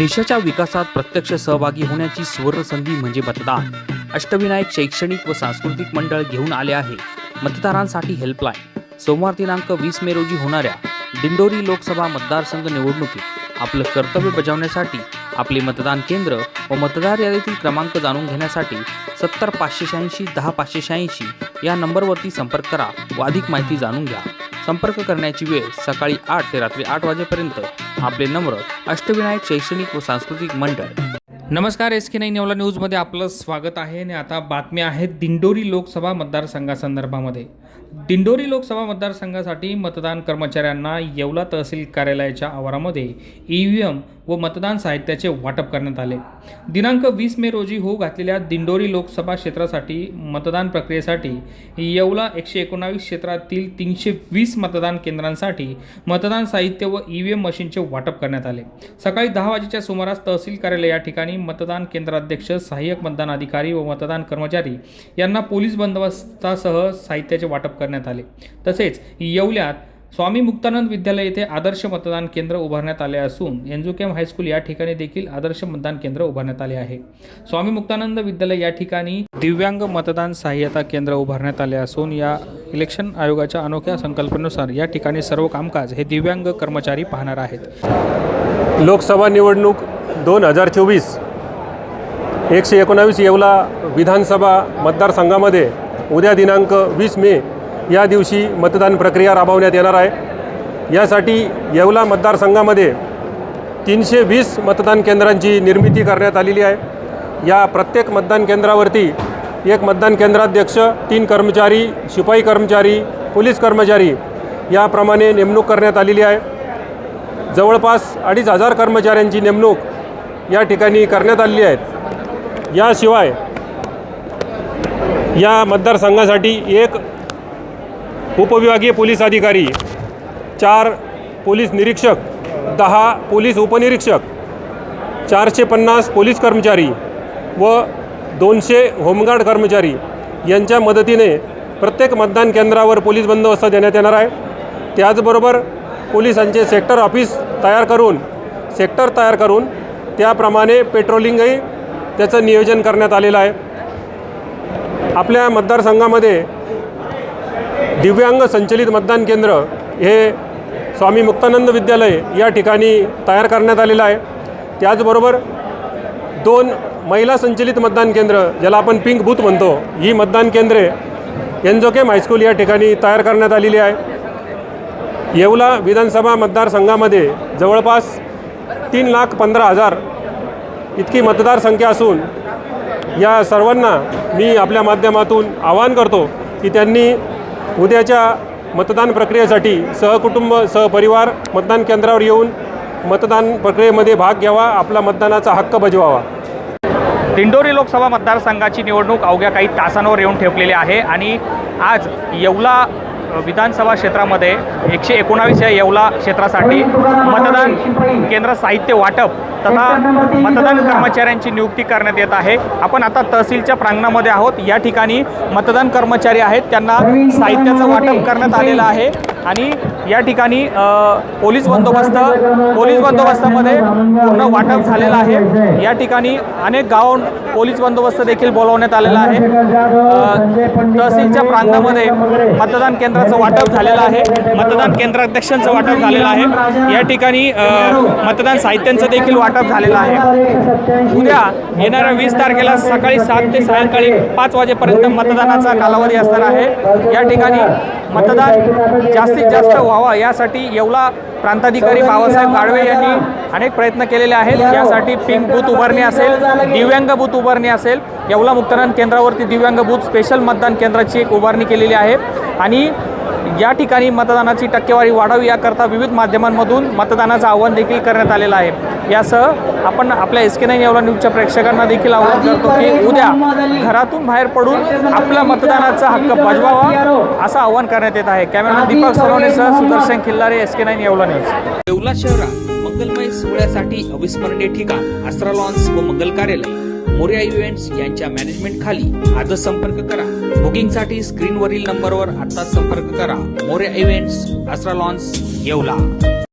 देशाच्या विकासात प्रत्यक्ष सहभागी होण्याची सुवर्ण संधी म्हणजे मतदान. अष्टविनायक शैक्षणिक व सांस्कृतिक मंडळ घेऊन आले आहे. मतदारांसाठी हेल्पलाईन सोमवार दिनांक वीस मे रोजी होणाऱ्या दिंडोरी लोकसभा मतदारसंघ निवडणुकीत आपलं कर्तव्य बजावण्यासाठी आपले मतदान केंद्र व मतदार यादीतील क्रमांक जाणून घेण्यासाठी सत्तर पाचशे शहाऐंशी दहा पाचशे शहाऐंशी या नंबरवरती संपर्क करा व अधिक माहिती जाणून घ्या. संपर्क करण्याची वेळ सकाळी आठ ते रात्री आठ वाजेपर्यंत आपले नम्र अष्टविनायक शैक्षणिक व सांस्कृतिक मंडळ. नमस्कार एस के नाईन एवला न्यूजमध्ये आपलं स्वागत आहे आणि आता बातम्या आहेत दिंडोरी लोकसभा मतदारसंघासंदर्भामध्ये. दिंडोरी लोकसभा मतदारसंघासाठी मतदान कर्मचाऱ्यांना येवला तहसील कार्यालयाच्या आवारामध्ये ई व्ही एम व मतदान साहित्याचे वाटप करण्यात आले. दिनांक वीस मे रोजी होऊ घातलेल्या दिंडोरी लोकसभा क्षेत्रासाठी मतदान प्रक्रियेसाठी येवला एकशे एकोणावीस क्षेत्रातील तीनशे वीस मतदान केंद्रांसाठी मतदान साहित्य व ई व्ही एम मशीनचे वाटप करण्यात आले. सकाळी दहा वाजेच्या सुमारास तहसील कार्यालय या ठिकाणी मतदान केंद्राध्यक्ष सहाय्यक मतदान अधिकारी व मतदान कर्मचारी यांना पोलीस बंदोबस्तासह साहित्याचे वाटप करण्यात आले. तसेच येवल्यात स्वामी मुक्तानंद विद्यालय येथे आदर्श मतदान केंद्र उभारण्यात आले असून एन्जुकेम हायस्कूल या ठिकाणी देखील आदर्श मतदान केंद्र उभारण्यात आले आहे. स्वामी मुक्तानंद विद्यालय या ठिकाणी दिव्यांग मतदान सहाय्यता केंद्र उभारण्यात आले असून या इलेक्शन आयोगाच्या अनोख्या संकल्पनेनुसार या ठिकाणी सर्व कामकाज हे दिव्यांग कर्मचारी पाहणार आहेत. लोकसभा निवडणूक दोन हजार चोवीस एकशे एकोणावीस येवला विधानसभा मतदारसंघामध्ये उद्या दिनांक वीस मे या दिवशी मतदान प्रक्रिया राबवण्यात येणार आहे. यासाठी येवला मतदारसंघामध्ये तीनशे वीस मतदान केंद्रांची निर्मिती करण्यात आलेली आहे. या प्रत्येक मतदान केंद्रावरती एक मतदान केंद्राध्यक्ष तीन कर्मचारी शिपाई कर्मचारी पोलीस कर्मचारी याप्रमाणे नेमणूक करण्यात आलेली आहे. जवळपास अडीच हजार कर्मचाऱ्यांची नेमणूक या ठिकाणी करण्यात आलेली आहेत याशिवाय या मतदारसंघासाठी एक उपविभागीय पोलीस अधिकारी चार पोलीस निरीक्षक दहा पोलीस उपनिरीक्षक चारशे पन्नास पोलीस कर्मचारी व दोनशे होमगार्ड कर्मचारी यांच्या मदतीने प्रत्येक मतदान केंद्रावर पोलीस बंदोबस्त देण्यात येणार आहे. त्याचबरोबर पोलिसांचे सेक्टर ऑफिस तयार करून सेक्टर तयार करून त्याप्रमाणे पेट्रोलिंगही त्याचं नियोजन करण्यात आलेलं आहे. आपल्या मतदारसंघामध्ये दिव्यांग संचलित मतदान केंद्र हे स्वामी मुक्तानंद विद्यालय या ठिकाणी तयार करण्यात आलेलं आहे. त्याचबरोबर दोन महिला संचलित मतदान केंद्र ज्याला आपण पिंक बूथ म्हणतो ही मतदान केंद्रे एनजोकेम हायस्कूल या ठिकाणी तयार करण्यात आलेली आहे. येवला विधानसभा मतदारसंघामध्ये जवळपास तीन लाख पंधरा हजार इतकी मतदारसंख्या असून या सर्वांना मी आपल्या माध्यमातून आवाहन करतो की त्यांनी उद्याच्या मतदान प्रक्रियेसाठी सहकुटुंब सहपरिवार मतदान केंद्रावर येऊन मतदान प्रक्रियेमध्ये भाग घ्यावा आपला मतदानाचा हक्क बजवावा. दिंडोरी लोकसभा मतदारसंघाची निवडणूक अवघ्या काही तासांवर येऊन ठेपलेली आहे आणि आज येवला विधानसभा क्षेत्रामध्ये एकशे एकोणावीस या येवला क्षेत्रासाठी मतदान केंद्र साहित्य वाटप तथा मतदान कर्मचाऱ्यांची नियुक्ती करण्यात येत आहे. आपण आता तहसीलच्या प्रांगणामध्ये आहोत. या ठिकाणी मतदान कर्मचारी आहेत. त्यांना साहित्याचं वाटप करण्यात आलेलं आहे. आणि या ठिकाणी पोलीस बंदोबस्त पोलीस बंदोबस्तामध्ये पूर्ण वाटप झालेलं आहे. या ठिकाणी अनेक गाव पोलीस बंदोबस्त देखील बोलवण्यात आलेला आहे. तहसीलच्या प्रांतामध्ये मतदान केंद्राचं वाटप झालेलं आहे. मतदान केंद्राध्यक्षांचं वाटप झालेलं आहे. या ठिकाणी मतदान साहित्यांचं देखील वाटप झालेलं आहे. उद्या येणाऱ्या वीस तारखेला सकाळी सात ते सायंकाळी पाच वाजेपर्यंत मतदानाचा कालावधी असणार आहे. या ठिकाणी मतदान जास्तीत जास्त व्हावा यासाठी येवला प्रांताधिकारी बाबासाहेब गाडवे यांनी अनेक प्रयत्न केलेले आहेत. यासाठी पिंक बूथ उभारणी असेल दिव्यांग बूथ उभारणी असेल. येवला मुक्तानंद केंद्रावरती दिव्यांग बूथ स्पेशल मतदान केंद्राची एक उभारणी केलेली आहे. आणि या ठिकाणी मतदानाची टक्केवारी वाढावी याकरता विविध माध्यमांमधून मतदानाचं आव्हान देखील करण्यात आलेलं आहे. यासह आपण आपल्या एस के नाईन येवला न्यूजच्या प्रेक्षकांना देखील आवाहन करतो की उद्या घरातून बाहेर पडून आपला मतदानाचा हक्क बजवावा असं आवाहन करण्यात येत आहे. Cameraman Deepak सोनवणेसह Sudarshan Khillare S K nine Yeola news. Yeola शहरात मंगलमय सोहळ्यासाठी अविस्मरणीय ठिकाण अस्त्रा लॉन्स व मंगल कार्यालय. मोर्या इव्हेंट्स यांच्या मॅनेजमेंट खाली आजच संपर्क करा. बुकिंगसाठी स्क्रीनवरील नंबरवर आता संपर्क करा. Morya events Astra lawns Yeola.